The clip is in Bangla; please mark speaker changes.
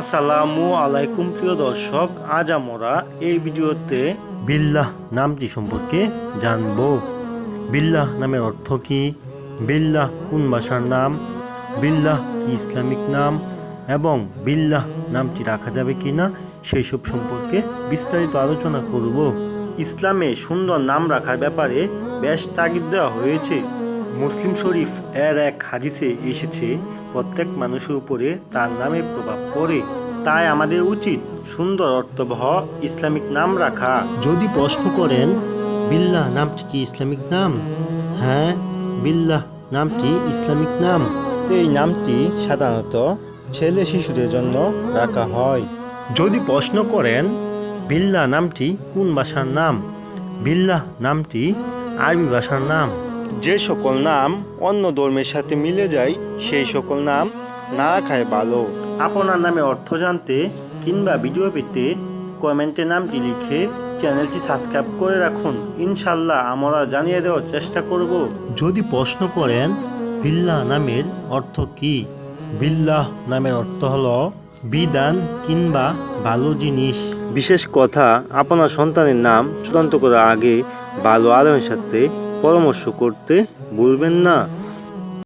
Speaker 1: আসসালামু আলাইকুম প্রিয় দর্শক। আজ আমরা এই ভিডিওতে বিল্লাহ নামটি সম্পর্কে জানব। বিল্লাহ নামের অর্থ কি? বিল্লাহ কোন ভাষার নাম? বিল্লাহ কি ইসলামিক নাম? এবং বিল্লাহ নামটি রাখা যাবে কি না সেই সব সম্পর্কে বিস্তারিত আলোচনা করব। ইসলামে সুন্দর নাম রাখার ব্যাপারে বেশ তাগিদ দেওয়া হয়েছে। মুসলিম শরীফ এর এক হাদিসে এসেছে প্রত্যেক মানুষের উপরে তার নামের প্রভাব পড়ে। তাই আমাদের উচিত সুন্দর অর্থবহ ইসলামিক নাম রাখা। যদি প্রশ্ন করেন বিল্লাহ নামটি কি ইসলামিক নাম? হ্যাঁ বিল্লাহ নামটি ইসলামিক নাম। এই নামটি সাধারণত ছেলে শিশুদের জন্য রাখা হয়। যদি প্রশ্ন করেন বিল্লাহ নামটি কোন ভাষার নাম? বিল্লাহ নামটি আরবি ভাষার নাম। যে সকল নাম অন্য ধর্মের সাথে মিলে যায় সেই সকল নাম না রাখায় ভালো। আপনার নামে অর্থ জানতে কিংবা ভিডিও পেতে কমেন্টে নামটি লিখে চ্যানেলটি সাবস্ক্রাইব করে রাখুন। ইনশাল্লাহ আমরা জানিয়ে দেওয়ার চেষ্টা করব। যদি প্রশ্ন করেন বিল্লাহ নামের অর্থ কি? বিল্লাহ নামের অর্থ হলো বিদান কিংবা ভালো জিনিস। বিশেষ কথা আপনার সন্তানের নাম চূড়ান্ত করার আগে ভালো আলমের সাথে পরামর্শ করতে ভুলবেন না।